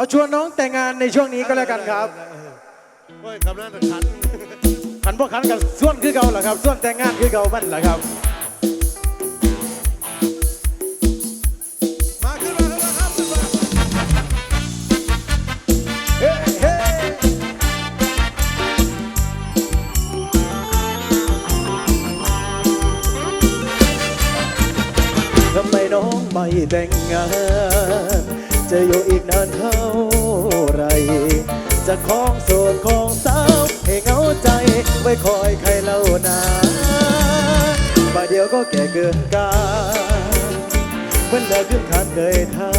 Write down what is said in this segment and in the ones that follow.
เอาชวนน้องแต่งงานในช่วงนี้ก็แล้วกันครับโอ้ยกำนันขันขันพวกขันกับส่วนคือเก่าเหรอครับส่วนแต่งงานคือเก่ามันเหรอครับมาขึ้นมาขึ้นมาครับขึ้นมาเฮ้เฮ้ทำไมน้องไม่แต่งงาน จะอยู่อีกนานเท่าไร จะคล้องโสดคองสาวให้เหงาใจไว้คอยใครเล่านาประเดียวก็แก่เกินกาลเมื่อเลิกขึ้นขาดเคยท่า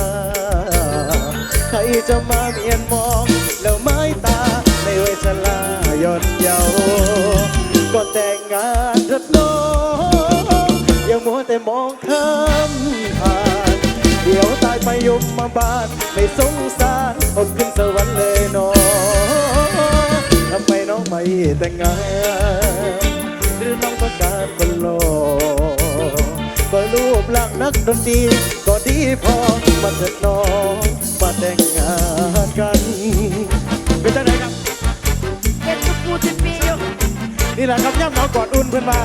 ใครจะมาเมียนมอง แล้วไม้ตาไม่ไว้ชลาย่อนเยาก็แต่งงานเถิดน้องย่ามัวแต่มองข้าม ยมมาบานไม่สงสารอดขึ้นสวรรค์เลยน้องทำไมน้องไม่แต่งงาน หรือน้องต้องการคนโลก็รูปร่างนักดนตรีก็ดีพอมาเถิดน้องมาแต่งงานกันเป็นจังไงครับ เห็นทุกปูทุกปีอยู่นี่แหละครับย่ำหนาวกอดอุ่นเพื่อนมา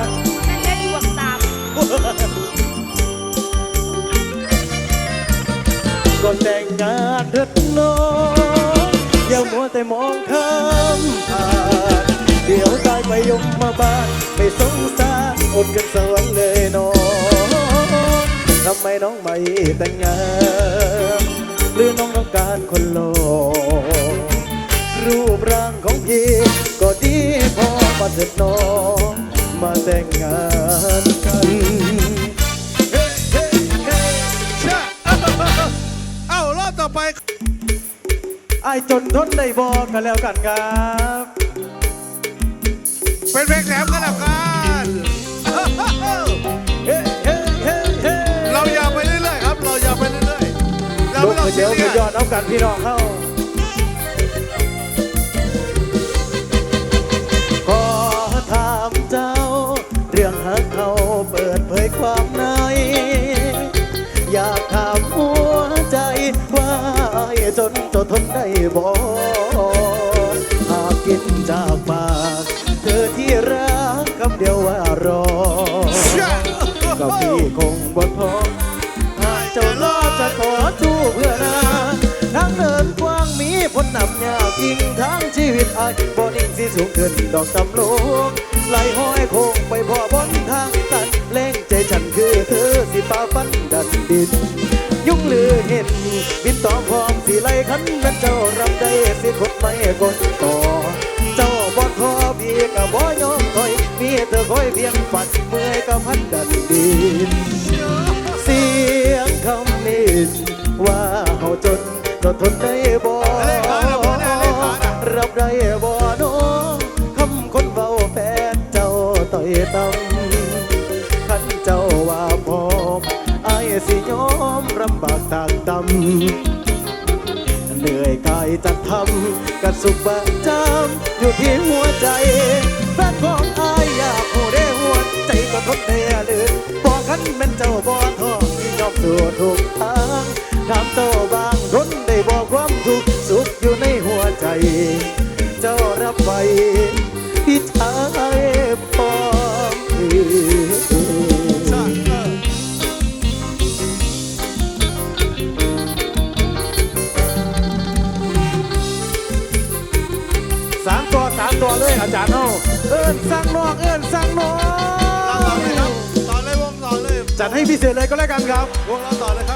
ก่อนแต่งงานเถิดน้องอย่ามัวแต่มองข้ามผ่านเดี๋ยวตายไปยมมาบ้านไม่สงสารอดกันสวรรค์เลยน้องทำไมน้องไม่แต่งงานหรือน้องต้องการคนโลรูปร่างของพี่ก็ดีพอมาเถิดน้องมาแต่งงานกันายจนทนได้บอกกันแล้วกันครับ เป็นเพลงแถมกันแล้วกันเอ้าเอ้าเอ้าเฮ้เฮ้เฮ้เฮ้เราอย่าไปเรื่อยๆครับ เราอย่าไปเรื่อยๆเราลูไม่กต้องมาซีเดี๋ยวเรีไปยส ยอดเอากันพี่น้องเข้า วิตอายบ่นิ่งสิสูงขึ้นดอกตำลูกไหลห้อยโค้งไปพ่อบนทางตันเล่งใจฉันคือเธอสิฟ้าฟันดันดิน ยุ่งหรือเห็นบินต่อพร้อมสิไล่ขันนั้นเจ้ารำได้สิคดไม่กดต่อ เจ้าบ่ทอพี่ก็บ่ยอมถอยมีเธอคอยเพียงฝันเมื่อยก็พันดันดิน เสียงคำนินว่าเฮาจนก็ทนได้บ่ เหนื่อยกายจะทำกับสุขประจำอยู่ที่หัวใจแฟนของอายอยากหูได้หัวใจก็ทนได้เลยบอกกันเป็นเจ้าบ่ท้องที่ยอมตัวทุกทางถามเจ้าบางทนได้บอกว่า เอาเอิ้นสั่งนอกเอิ้นสั่งนอเราต่อเลยครับกต่อเลยวงต่อเลยจัดให้พิเศษเลยก็แล้วกันครับ วงเราต่อเลยครับ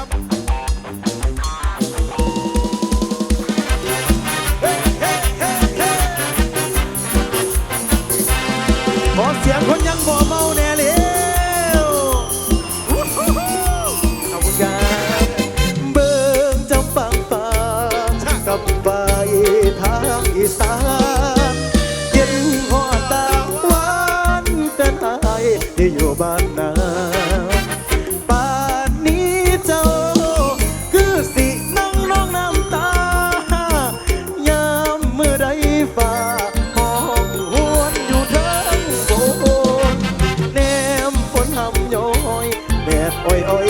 โอ้อยอ้อย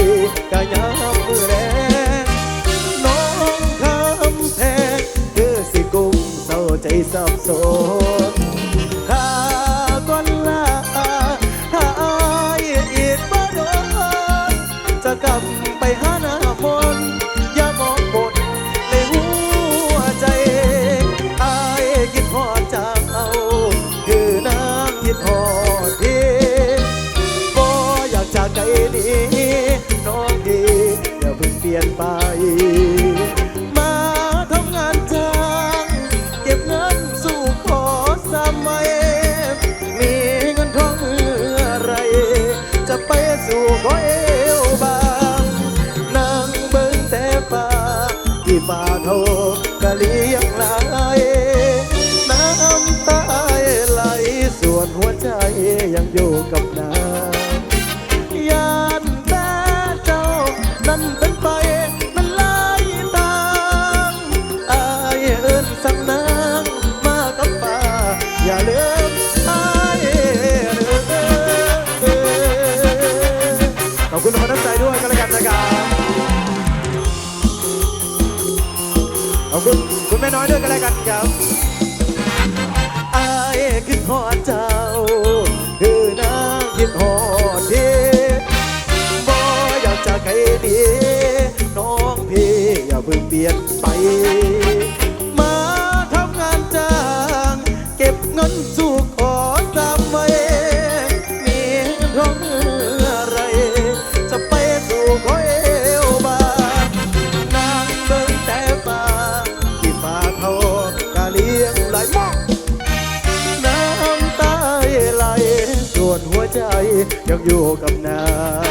กะยามมือแรงน้องคำแพง ลี่ยนไป มาทำงานจ้างเก็บเงินสู่ขอสมัย มีเงินทองเมื่อไร จะไปสู่ขอเอวบางนั่งเบิ่งแต่ฟ้าที่ฟ้าเท่ากะเลียงไหลน้ำตาไหลส่วนหัวใจยังอยู่กับนาย อย่าลืมอายเด้อขอบคุณทุกคนน้ำใจด้วยกันแล้วกันนะครับขอบคุณคุณแม่น้อยด้วยกันแล้วกันครับ สู่ขอสามไว้มีท้องเมื่อไร จะไปสู่ขอเอวบางนางเบิ่งแต่ฟ้าที่ฟ้าเท่ากะเลี้ยงไหลมองน้ำตาไหลส่วนหัวใจยังอยู่กับนาง